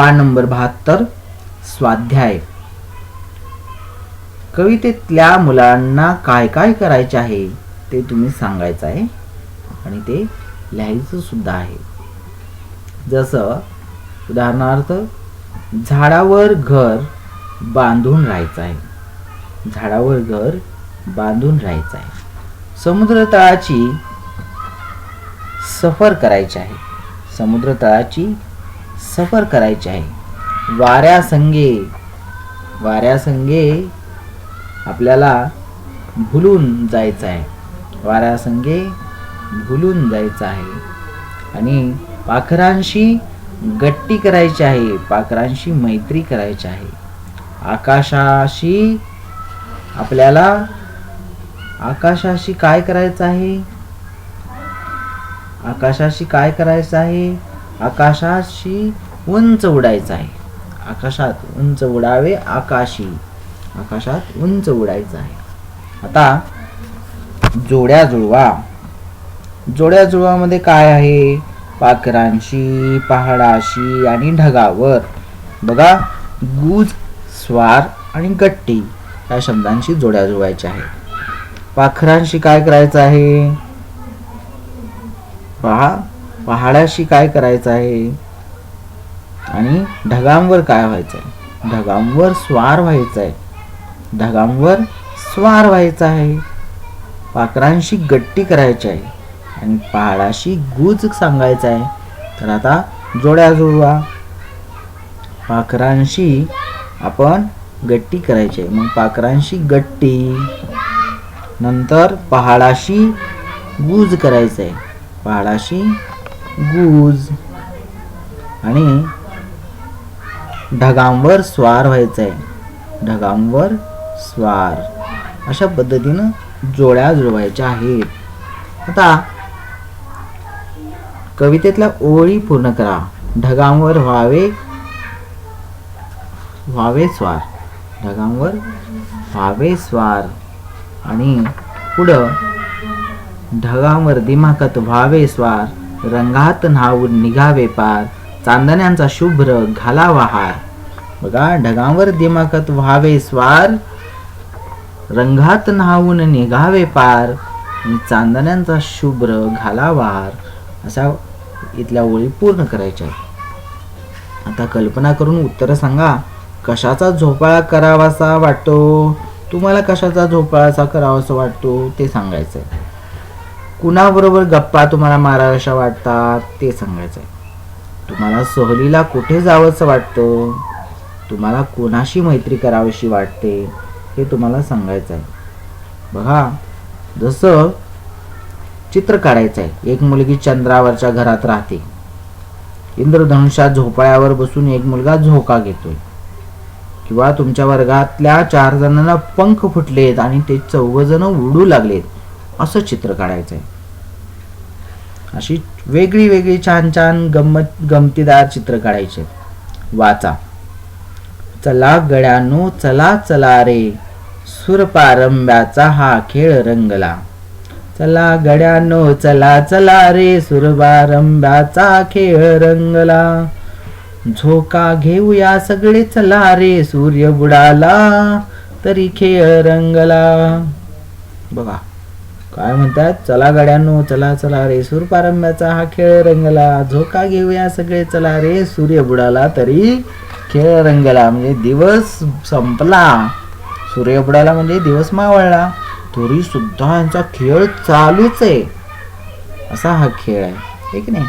पान नंबर बहात्तर स्वाध्याय. कवितेतल्या मुलांना काय काय करायचे आहे ते तुम्ही सांगायचं आहे आणि ते लिहायचं सुद्धा आहे. जसं उदाहरणार्थ झाडावर घर बांधून राहायचं आहे. झाडावर घर बांधून राहायचं आहे. समुद्र तळाची सफर करायची आहे. समुद्र तळाची सफर करायची आहे. वाऱ्या संगे वाऱ्या संगे आपल्याला भुलून जायचं आहे. वाऱ्या संगे भुलून जायचं आहे. आणि पाखरांशी गट्टी करायची आहे पाखरांशी मैत्री करायची आहे. आकाशाशी आपल्याला आकाशाशी काय करायचं आहे? आकाशाशी काय करायचं आहे? आकाशाशी उंच उडायचं आहे. आकाशात उंच उडावे आकाशी. आकाशात उंच उडायचं आहे. आता जोड्या जुळवा. जोड्या जुळवामध्ये काय आहे? पाखरांशी पहाडाशी आणि ढगावर. बघा गुज स्वार आणि गट्टी या शब्दांशी जोड्या जुळवायच्या आहे पाखरांशी काय करायचं आहे? पहा पहाडाशी काय करायचं आहे? आणि ढगांवर काय व्हायचं आहे? ढगांवर स्वार व्हायचं आहे. ढगांवर स्वार व्हायचा आहे. पाखरांशी गट्टी करायची आहे. आणि पहाडाशी गुज सांगायचं आहे. तर आता जोड्या जुळवा पाखरांशी आपण गट्टी करायची आहे. मग पाखरांशी गट्टी. नंतर पहाडाशी गुज करायचं आहे. पहाडाशी गुज. आणि ढगांवर स्वार व्हायचं आहे ढगांवर स्वार. अशा पद्धतीनं जोड्या जुळवायच्या आहेत. आता कवितेतल्या ओळी पूर्ण करा. ढगांवर व्हावे व्हावे स्वार. ढगांवर व्हावे स्वार. आणि पुढं ढगांवर दिमाखात व्हावे स्वार. रंगात न्हावून निघावे पार. चांदण्यांचा शुभ्र घालावा हार. बघा ढगांवर दिमाखत व्हावे स्वार. रंगात न्हावून निघावे पार आणि चांदण्यांचा शुभ्र घालावा हार. अशा इथल्या ओळी पूर्ण करायच्या आता कल्पना करून उत्तर सांगा. कशाचा झोपाळा करावासा वाटतो? तुम्हाला कशाचा झोपाळासा करावासा वाटतो? ते सांगायचं आहे कुणाबरोबर गप्पा तुम्हाला माराव्याशा वाटतात ते सांगायचं आहे तुम्हाला सहलीला कुठे जावंसं वाटतं? तुम्हाला कोणाशी मैत्री करावीशी वाटते? हे तुम्हाला सांगायचं आहे बघा जसं चित्र काढायचं आहे एक मुलगी चंद्रावरच्या घरात राहते. इंद्रधनुष्यात झोपाळ्यावर बसून एक मुलगा झोका घेतोय. किंवा तुमच्या वर्गातल्या चार जणांना पंख फुटलेत आणि ते चौघ जण उडू लागलेत. असं चित्र काढायचं आहे अशी वेगळी वेगळी छान छान गंमत गमतीदार चित्र काढायचे. वाचा. चला गड्यानो चला चला रे. सुरपारंब्याचा हा खेळ रंगला. चला गड्यानो चला चला रे. सुरपारंब्याचा खेळ रंगला. झोका घेऊया सगळे चला रे. सूर्य बुडाला तरी खेळ रंगला. बघा. काय म्हणतात? चला गाड्यांनो चला चला रे सूरपारंब्याचा हा खेळ रंगला. झोका घेऊया सगळे चला रे सूर्य बुडाला तरी खेळ रंगला. म्हणजे दिवस संपला. सूर्य बुडाला म्हणजे दिवस मावळला. तरी सुद्धा यांचा खेळ चालूच आहे. असा हा खेळ आहे. ठीक नाही?